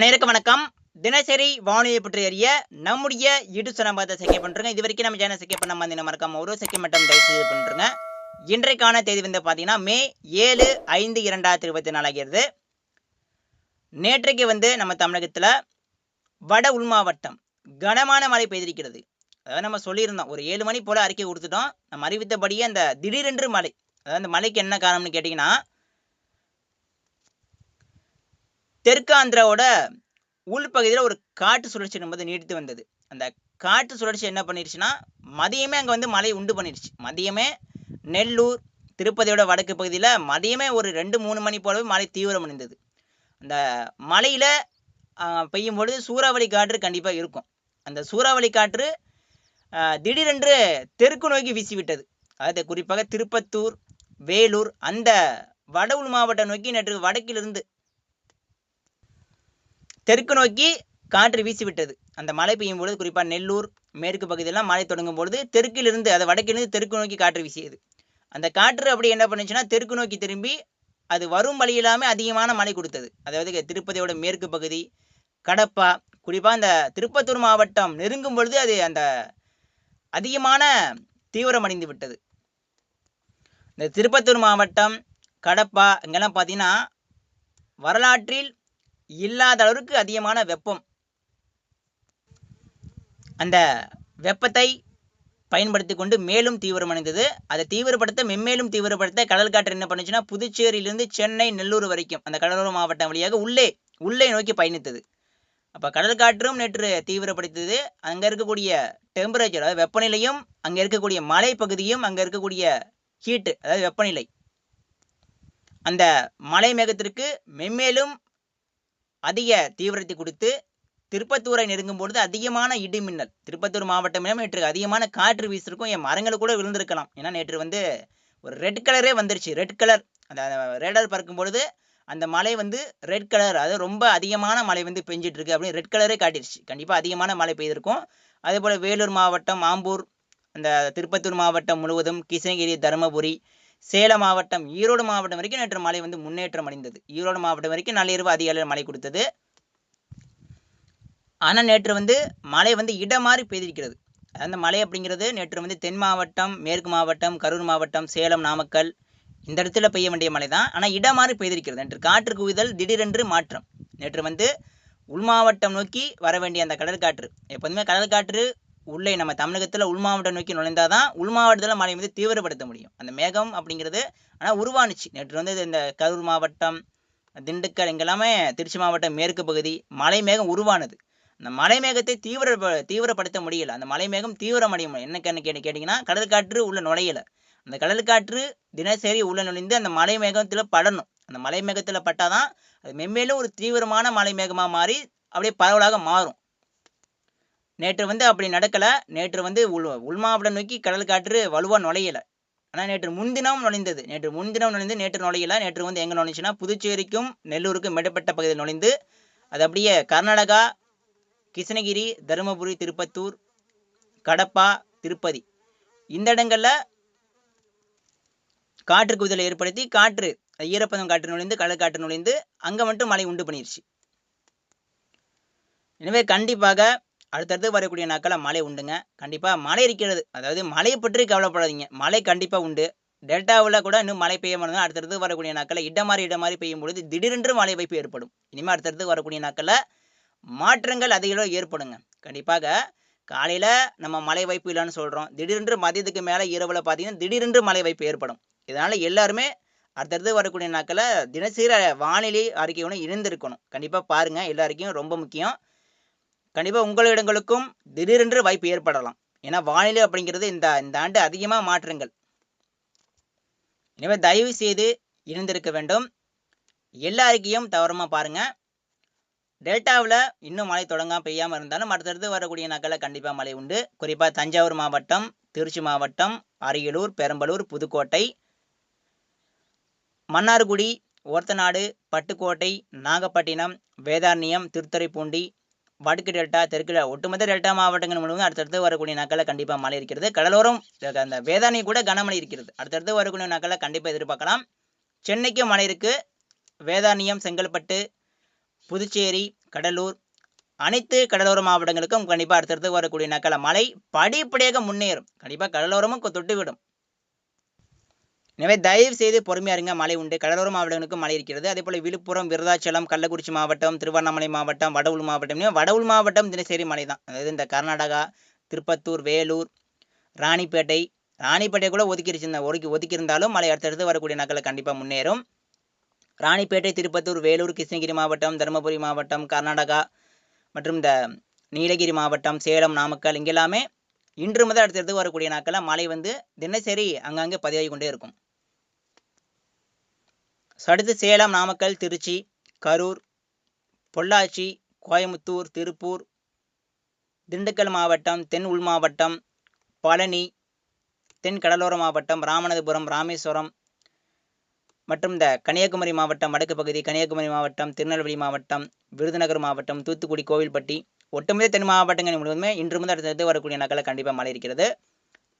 அனைவருக்கும் வணக்கம். தினசரி வானிலை பற்றி அறிய நம்முடைய யூடியூப் சேனல் பார்த்து செகண்ட் பண்ணுறோங்க இது வரைக்கும் நம்ம சேனல் செகண்ட் பண்ண மாதிரி மறக்காம ஒரு செகண்ட் மட்டும் தயவு செய்து பண்ணுறோங்க இன்றைக்கான தேதி வந்து பார்த்தீங்கன்னா மே ஏழு ஐந்து இரண்டாயிரத்தி இருபத்தி நாலாகிறது நேற்றைக்கு வந்து நம்ம தமிழகத்தில் வட உள் மாவட்டம் கனமான மழை பெய்திருக்கிறது. அதாவது நம்ம சொல்லியிருந்தோம் ஒரு ஏழு மணி போல் அறிக்கை கொடுத்துட்டோம். நம்ம அறிவித்தபடியே அந்த திடீரென்று மழை. அதாவது அந்த மழைக்கு என்ன காரணம்னு கேட்டிங்கன்னா தெற்கு ஆந்திராவோட உள்பகுதியில் ஒரு காட்டு சுழற்சி என்பது நீடித்து வந்தது. அந்த காட்டு சுழற்சி என்ன பண்ணிருச்சுன்னா மதியமே அங்கே வந்து மழை உண்டு பண்ணிருச்சு. மதியமே நெல்லூர் திருப்பதியோட வடக்கு பகுதியில் மதியமே ஒரு ரெண்டு மூணு மணி போலவே மழை தீவிரம் அடைந்தது. அந்த மழையில் பெய்யும் பொழுது சூறாவளி காற்று கண்டிப்பாக இருக்கும். அந்த சூறாவளி காற்று திடீரென்று தெற்கு நோக்கி வீசிவிட்டது அதாவது குறிப்பாக திருப்பத்தூர் வேலூர் அந்த வட மாவட்டம் நோக்கி நேற்று வடக்கிலிருந்து தெற்கு நோக்கி காற்று வீசிவிட்டது. அந்த மழை பெய்யும் பொழுது குறிப்பாக நெல்லூர் மேற்கு பகுதியெல்லாம் மழை தொடங்கும் பொழுது தெற்கிலிருந்து அது வடக்கிலிருந்து தெற்கு நோக்கி காற்று வீசியது. அந்த காற்று அப்படி என்ன பண்ணுச்சுன்னா தெற்கு நோக்கி திரும்பி அது வரும் வழியிலாமே அதிகமான மழை கொடுத்தது. அதாவது திருப்பதியோட மேற்கு பகுதி கடப்பா குறிப்பாக அந்த திருப்பத்தூர் மாவட்டம் நெருங்கும் பொழுது அது அந்த அதிகமான தீவிரம் அடைந்து விட்டது. இந்த திருப்பத்தூர் மாவட்டம் கடப்பா இங்கெல்லாம் பார்த்தீங்கன்னா வரலாற்றில் இல்லாத அளவுக்கு அதிகமான வெப்பம். அந்த வெப்பத்தை பயன்படுத்தி கொண்டு மேலும் தீவிரமடைந்தது அதை தீவிரப்படுத்த மென்மேலும் தீவிரப்படுத்த கடல் காற்று என்ன பண்ணுச்சுன்னா புதுச்சேரியிலிருந்து சென்னை நெல்லூர் வரைக்கும் அந்த கடலோர மாவட்டம் வழியாக உள்ளே உள்ளே நோக்கி பயணித்தது. அப்போ கடல் காற்றும் நேற்று தீவிரப்படுத்தது அங்கே இருக்கக்கூடிய டெம்பரேச்சர் அதாவது வெப்பநிலையும் அங்கே இருக்கக்கூடிய மலை பகுதியும் அங்கே இருக்கக்கூடிய ஹீட்டு அதாவது வெப்பநிலை. அந்த மலை மேகத்திற்கு மென்மேலும் அதிக தீவிரத்தை கொடுத்து திருப்பத்தூரை நெருங்கும் பொழுது அதிகமான இடி மின்னல் திருப்பத்தூர் மாவட்டம் நேற்று அதிகமான காற்று வீசிருக்கும் என் மரங்கள் கூட விழுந்திருக்கலாம். ஏன்னா நேற்று வந்து ஒரு ரெட் கலரே வந்துருச்சு. ரெட் கலர் அந்த ரேடார் பார்க்கும் பொழுது அந்த மலை வந்து ரெட் கலர் அது ரொம்ப அதிகமான மழை வந்து பெஞ்சிட்டு இருக்கு அப்படின்னு ரெட் கலரே காட்டிடுச்சு கண்டிப்பாக அதிகமான மழை பெய்திருக்கும். அதே போல் வேலூர் மாவட்டம் ஆம்பூர் அந்த திருப்பத்தூர் மாவட்டம் முழுவதும் கிருஷ்ணகிரி தருமபுரி சேலம் மாவட்டம் ஈரோடு மாவட்டம் வரைக்கும் நேற்று மழை வந்து முன்னேற்றம் அடைந்தது. ஈரோடு மாவட்டம் வரைக்கும் நள்ளிரவு அதிக அளவில் மழை கொடுத்தது. ஆனால் நேற்று வந்து மழை வந்து இடம் மாறி பெய்திருக்கிறது. அந்த மழை அப்படிங்கிறது நேற்று வந்து தென் மாவட்டம் மேற்கு மாவட்டம் கரூர் மாவட்டம் சேலம் நாமக்கல் இந்த இடத்துல பெய்ய வேண்டிய மழை தான். ஆனால் இடம் மாறி பெய்திருக்கிறது. நேற்று காற்று குவிதல் திடீரென்று மாற்றம். நேற்று வந்து உள் மாவட்டம் நோக்கி வர வேண்டிய அந்த கடற்காற்று எப்போதுமே கடற்காற்று உள்ளே நம்ம தமிழகத்தில் உள் மாவட்டம் நோக்கி நுழைந்தால் தான் உள் மாவட்டத்தில் மழை வந்து தீவிரப்படுத்த முடியும். அந்த மேகம் அப்படிங்கிறது ஆனால் உருவானுச்சு. நேற்று வந்து இந்த கரூர் மாவட்டம் திண்டுக்கல் இங்கெல்லாமே திருச்சி மாவட்டம் மேற்கு பகுதி மலை மேகம் உருவானது. அந்த மலை மேகத்தை தீவிர தீவிரப்படுத்த முடியல. அந்த மலை மேகம் தீவிரமடைய முடியும் என்ன கண்ணு கேட்டு கேட்டிங்கன்னா கடற்காற்று உள்ள நுழையலை. அந்த கடல் காற்று தினசரி உள்ள நுழைந்து அந்த மலை மேகத்தில் படணும். அந்த மலை மேகத்தில் பட்டாதான் அது மென்மேலும் ஒரு தீவிரமான மலை மேகமாக மாறி அப்படியே பரவலாக மாறும். நேற்று வந்து அப்படி நடக்கலை. நேற்று வந்து உள் உள் மாவட்டம் நோக்கி கடல் காற்று வலுவாக நுழையலை. ஆனால் நேற்று முன்தினம் நுழைந்தது. நேற்று முன்தினம் நுழைந்து நேற்று நுழையல. நேற்று வந்து எங்கே நுழைஞ்சுன்னா புதுச்சேரிக்கும் நெல்லூருக்கும் மேடப்பட்ட பகுதியில் நுழைந்து அது அப்படியே கர்நாடகா கிருஷ்ணகிரி தருமபுரி திருப்பத்தூர் கடப்பா திருப்பதி. இந்த இடங்களில் காற்று குவிதலை ஏற்படுத்தி காற்று ஈரப்பதம் காற்று நுழைந்து கடல் காற்று நுழைந்து அங்கே மட்டும் மழை உண்டு பண்ணிருச்சு. எனவே கண்டிப்பாக அடுத்தடுத்து வரக்கூடிய நாட்களில் மழை உண்டுங்க. கண்டிப்பாக மழை இருக்கிறது. அதாவது மழையை பற்றி கவலைப்படாதீங்க. மழை கண்டிப்பாக உண்டு. டெல்டாவில் கூட இன்னும் மழை பெய்ய மாட்டேங்க அடுத்தடுத்து வரக்கூடிய நாட்களில் இடம் மாறி இடம் மாறி பெய்யும் பொழுது திடீரென்று மழை வாய்ப்பு ஏற்படும். இனிமேல் அடுத்தடுத்து வரக்கூடிய நாட்களில் மாற்றங்கள் அதிகளவு ஏற்படுங்க. கண்டிப்பாக காலையில் நம்ம மழை வாய்ப்பு இல்லைன்னு சொல்கிறோம் திடீரென்று மதியத்துக்கு மேலே இரவில் பார்த்தீங்கன்னா திடீரென்று மழை வாய்ப்பு ஏற்படும். இதனால் எல்லாருமே அடுத்தடுத்து வரக்கூடிய நாட்களில் தினசரி வானிலை அறிக்கையோடு இணைந்திருக்கணும். கண்டிப்பாக பாருங்கள் எல்லாருக்கும் ரொம்ப முக்கியம். கண்டிப்பாக உங்களிடங்களுக்கும் திடீரென்று வாய்ப்பு ஏற்படலாம். ஏன்னா வானிலை அப்படிங்கிறது இந்த இந்த ஆண்டு அதிகமாக மாற்றங்கள். எனவே தயவு செய்து இணைந்திருக்க வேண்டும். எல்லா அறிக்கையும் தவறமாக பாருங்கள் டெல்டாவில் இன்னும் மழை தொடங்காம பெய்யாமல் இருந்தாலும் அடுத்தடுத்து வரக்கூடிய நாட்களில் கண்டிப்பாக மழை உண்டு. குறிப்பாக தஞ்சாவூர் மாவட்டம் திருச்சி மாவட்டம் அரியலூர் பெரம்பலூர் புதுக்கோட்டை மன்னார்குடி ஒரத்தநாடு பட்டுக்கோட்டை நாகப்பட்டினம் வேதாரண்யம் திருத்துறைப்பூண்டி வடக்கு டெல்டா தெற்கு ஒட்டுமொத்த டெல்டா மாவட்டங்கள் முழுவதும் அடுத்தடுத்து வரக்கூடிய நாட்களில் கண்டிப்பாக மழை இருக்கிறது. கடலோரம் அந்த வேதாரண்யம் கூட கனமழை இருக்கிறது. அடுத்தடுத்து வரக்கூடிய நாட்களில் கண்டிப்பாக எதிர்பார்க்கலாம். சென்னைக்கும் மழை இருக்குது வேதாரண்யம் செங்கல்பட்டு புதுச்சேரி கடலூர் அனைத்து கடலோர மாவட்டங்களுக்கும் கண்டிப்பாக அடுத்தடுத்து வரக்கூடிய நாட்களில் மழை. படிப்படியாக முன்னேறும். கண்டிப்பாக கடலோரமும் தொட்டு தொட்டுவிடும். எனவே தயவு செய்து பொறுமையா இருங்க. மழை உண்டு. கடலோர மாவட்டங்களுக்கும் மழை இருக்கிறது. அதே போல விழுப்புரம் விருதாச்சலம் கள்ளக்குறிச்சி மாவட்டம் திருவண்ணாமலை மாவட்டம் வடவுள் மாவட்டம் இன்னும் வடவுள் மாவட்டம் தினசரி மழை தான். அதாவது இந்த கர்நாடகா திருப்பத்தூர் வேலூர் ராணிப்பேட்டை ராணிப்பேட்டை கூட ஒதுக்கிருச்சு. ஒதுக்கி ஒதுக்கி இருந்தாலும் மழை அடுத்தடுத்து வரக்கூடிய நாட்களில் கண்டிப்பாக முன்னேறும். ராணிப்பேட்டை திருப்பத்தூர் வேலூர் கிருஷ்ணகிரி மாவட்டம் தருமபுரி மாவட்டம் கர்நாடகா மற்றும் இந்த நீலகிரி மாவட்டம் சேலம் நாமக்கல் இங்கெல்லாமே இன்று முதல் அடுத்தடுத்து வரக்கூடிய நாட்களில் மழை வந்து தினசரி அங்கங்கே பதிவாகி கொண்டே இருக்கும். அடுத்து சேலம் நாமக்கல் திருச்சி கரூர் பொள்ளாச்சி கோயமுத்தூர் திருப்பூர் திண்டுக்கல் மாவட்டம் தென் உள் மாவட்டம் பழனி தென் கடலோர மாவட்டம் ராமநாதபுரம் ராமேஸ்வரம் மற்றும் இந்த கன்னியாகுமரி மாவட்டம் வடக்கு பகுதி கன்னியாகுமரி மாவட்டம் திருநெல்வேலி மாவட்டம் விருதுநகர் மாவட்டம் தூத்துக்குடி கோவில்பட்டி ஒட்டுமொத்த தென் மாவட்டங்கள் முழுவதுமே இன்று முதல் அடுத்தடுத்து வரக்கூடிய நாட்களில் கண்டிப்பாக மழை இருக்கிறது.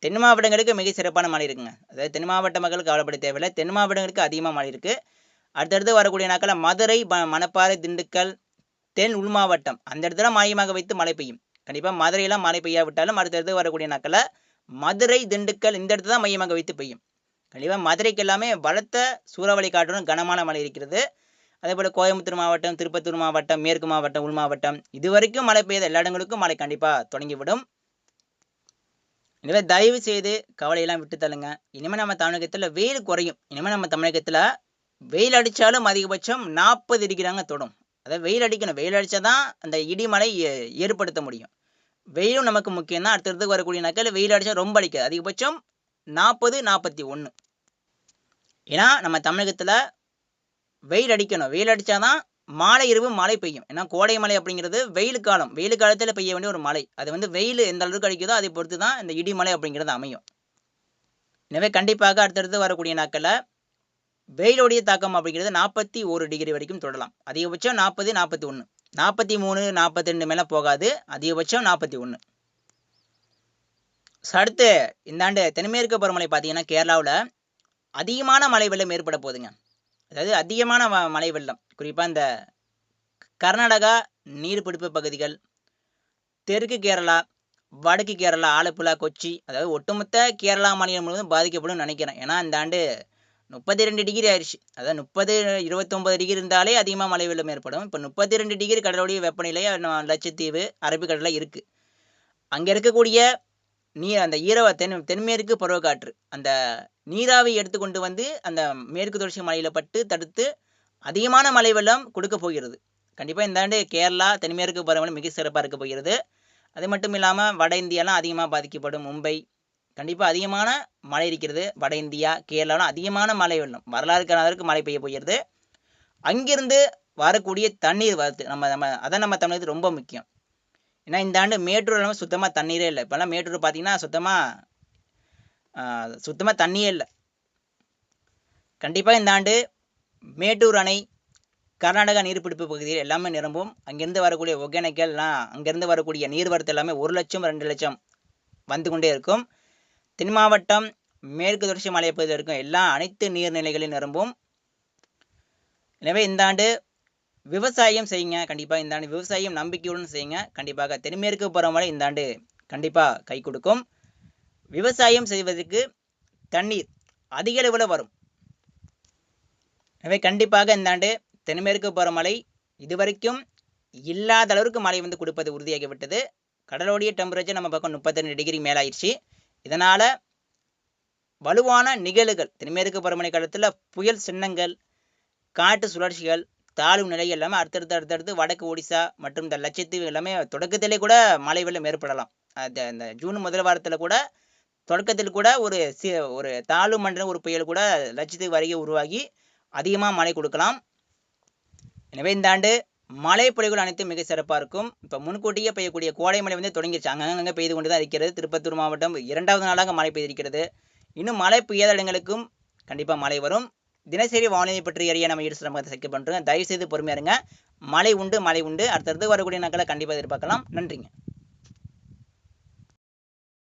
தென் மாவட்டங்களுக்கு மிக சிறப்பான மழை இருக்குங்க. அதாவது தென் மாவட்ட மக்கள் கவலைப்பட தேவையில்லை. தென் மாவட்டங்களுக்கு அதிகமாக மழை இருக்குது அடுத்தடுத்து வரக்கூடிய நாட்களில் மதுரை மணப்பாறை திண்டுக்கல் தென் உள் மாவட்டம் அந்த இடத்துல மையமாக வைத்து மழை பெய்யும். கண்டிப்பாக மதுரையெல்லாம் மழை பெய்யாவிட்டாலும் அடுத்தடுத்து வரக்கூடிய நாட்களில் மதுரை திண்டுக்கல் இந்த இடத்துல தான் மையமாக வைத்து பெய்யும். கண்டிப்பாக மதுரைக்கு எல்லாமே பலத்த சூறாவளி காற்றுடன் கனமான மழை இருக்கிறது. அதே போல் கோயம்புத்தூர் மாவட்டம் திருப்பத்தூர் மாவட்டம் மேற்கு மாவட்டம் உள் மாவட்டம் இதுவரைக்கும் மழை பெய்த எல்லா இடங்களுக்கும் மழை கண்டிப்பாக தொடங்கிவிடும். எனவே தயவு செய்து கவலையெல்லாம் விட்டு தள்ளுங்க இனிமேல் நம்ம தமிழகத்தில் வெயில் குறையும். இனிமேல் நம்ம தமிழகத்தில் வெயில் அடித்தாலும் அதிகபட்சம் நாற்பது டிகிரிதாங்க தொடும். அதாவது வெயில் அடிக்கணும். வெயில் அடித்தா தான் அந்த இடிமலை ஏற்படுத்த முடியும். வெயிலும் நமக்கு முக்கியம் தான் அடுத்தடுத்து வரக்கூடிய நாட்கள் வெயில் அடித்தா ரொம்ப அடிக்காது. அதிகபட்சம் நாற்பது நாற்பத்தி ஒன்று ஏன்னா நம்ம தமிழகத்தில் வெயில் அடிக்கணும். வெயில் அடித்தா தான் மாலை இரவு மழை பெய்யும். ஏன்னா கோடை மழை அப்படிங்கிறது வெயில் காலம். வெயில் காலத்தில் பெய்ய வேண்டிய ஒரு மழை. அது வந்து வெயில் எந்த அளவுக்கு அடிக்குதோ அதை பொறுத்து தான் இந்த இடிமலை அப்படிங்கிறது அமையும். எனவே கண்டிப்பாக அடுத்தடுத்து வரக்கூடிய நாட்களில் வெயிலுடைய தாக்கம் அப்படிங்கிறது நாற்பத்தி ஒரு டிகிரி வரைக்கும் தொடரலாம். அதிகபட்சம் நாற்பது நாற்பத்தி ஒன்று நாற்பத்தி மூணு நாற்பத்தி ரெண்டு மேலே போகாது. அதிகபட்சம் நாற்பத்தி ஒன்று அடுத்து இந்த ஆண்டு தென்மேற்கு பருவமழை பார்த்தீங்கன்னா கேரளாவில் அதிகமான மழை வெள்ளம் ஏற்பட போகுதுங்க. அதாவது அதிகமான ம- மழை வெள்ளம் குறிப்பாக இந்த கர்நாடகா நீர்பிடிப்பு பகுதிகள் தெற்கு கேரளா வடக்கு கேரளா ஆலப்புழா கொச்சி அதாவது ஒட்டுமொத்த கேரளா மாநிலம் முழுவதும் பாதிக்கப்படும் நினைக்கிறேன். ஏன்னா இந்த ஆண்டு முப்பத்தி ரெண்டு டிகிரி ஆயிடுச்சு அதாவது முப்பது இருபத்தொம்பது டிகிரி இருந்தாலே அதிகமாக மழை வெள்ளம் ஏற்படும். இப்போ முப்பத்தி ரெண்டு டிகிரி கடலுடைய வெப்பநிலை லட்சத்தீவு அரபிக்கடலில் இருக்குது அங்கே இருக்கக்கூடிய நீர் அந்த ஈரவ தென் தென்மேற்கு பருவக்காற்று. அந்த நீராவி எடுத்துக்கொண்டு வந்து அந்த மேற்கு தொடர்ச்சி மலையில் பட்டு தடுத்து அதிகமான மழை வெள்ளம் கொடுக்க போகிறது. கண்டிப்பாக இந்த ஆண்டு கேரளா தென்மேற்கு பருவமழை மிக சிறப்பாக இருக்க போகிறது. அது மட்டும் இல்லாமல் வட இந்தியாலாம் அதிகமாக பாதிக்கப்படும். மும்பை கண்டிப்பாக அதிகமான மழை இருக்கிறது வட இந்தியா கேரளாலாம் அதிகமான மழை வெள்ளம். வரலாறு அளவுக்கு மழை பெய்ய போகிறது. அங்கிருந்து வரக்கூடிய தண்ணீர் வரத்து நம்ம நம்ம அதான் நம்ம தமிழகத்துக்கு ரொம்ப முக்கியம். ஏன்னா இந்த ஆண்டு மேட்டூர் இல்லாமல் சுத்தமாக தண்ணீரே இல்லை. இப்போல்லாம் மேட்டூர் பார்த்தீங்கன்னா சுத்தமாக சுத்தமாக தண்ணியே இல்லை. கண்டிப்பாக இந்த ஆண்டு மேட்டூர் அணை கர்நாடகா நீர்பிடிப்பு பகுதியில் எல்லாமே நிரம்பும். அங்கேருந்து வரக்கூடிய ஒகேனக்கல்லாம் அங்கேருந்து வரக்கூடிய நீர்வரத்து எல்லாமே ஒரு லட்சம் ரெண்டு லட்சம் வந்து கொண்டே இருக்கும். தென் மாவட்டம் மேற்கு தொடர்ச்சி மலைப்பகுதியில் இருக்கும் எல்லா அனைத்து நீர்நிலைகளையும் நிரம்பும். எனவே இந்த ஆண்டு விவசாயம் செய்யுங்க கண்டிப்பாக இந்த ஆண்டு விவசாயம் நம்பிக்கையுடன் செய்யுங்க. கண்டிப்பாக தென்மேற்கு பருவமழை இந்த ஆண்டு கண்டிப்பாக கை கொடுக்கும். விவசாயம் செய்வதற்கு தண்ணீர் அதிக அளவில் வரும். எனவே கண்டிப்பாக இந்த ஆண்டு தென்மேற்கு பருவமழை இதுவரைக்கும் இல்லாத அளவுக்கு மழை வந்து கொடுப்பது உறுதியாகிவிட்டது. கடலோடைய டெம்பரேச்சர் நம்ம பக்கம் முப்பத்தெண்டு டிகிரி மேலாயிடுச்சு. இதனால் வலுவான நிகழ்வுகள் தென்மேற்கு பருவமழை காலத்தில் புயல் சின்னங்கள் காட்டு சுழற்சிகள் தாழ்வு நிலை எல்லாமே அடுத்தடுத்து அடுத்தடுத்து வடக்கு ஒடிசா மற்றும் இந்த லட்சத்தீவு எல்லாமே தொடக்கத்திலே கூட மழை வெள்ளம் ஏற்படலாம். அந்த இந்த ஜூன் முதல் வாரத்தில் கூட தொடக்கத்தில் கூட ஒரு சி ஒரு தாழ்வு மண்டல ஒரு புயல் கூட லட்சத்தீவு அருகே உருவாகி அதிகமாக மழை கொடுக்கலாம். எனவே இந்த ஆண்டு மழை பொழிவுகள் அனைத்தும் மிக சிறப்பாக இருக்கும். இப்போ முன்கூட்டியே பெய்யக்கூடிய கோடை மழை வந்து தொடங்கிடுச்சு அங்கங்கே பெய்து கொண்டு தான் இருக்கிறது. திருப்பத்தூர் மாவட்டம் இரண்டாவது நாளாக மழை பெய்திருக்கிறது. இன்னும் மழை பெய்யாத இடங்களுக்கும் கண்டிப்பாக மழை வரும். தினசரி வானிலை பற்றி அறிய நம்ம ஈடு சிரமத்தை செக் பண்ணுறோம் தயவுசெய்து பொறுமையாக இருங்க. மழை உண்டு மழை உண்டு. அடுத்தடுத்து வரக்கூடிய நாட்களை கண்டிப்பாக எதிர்பார்க்கலாம். நன்றிங்க.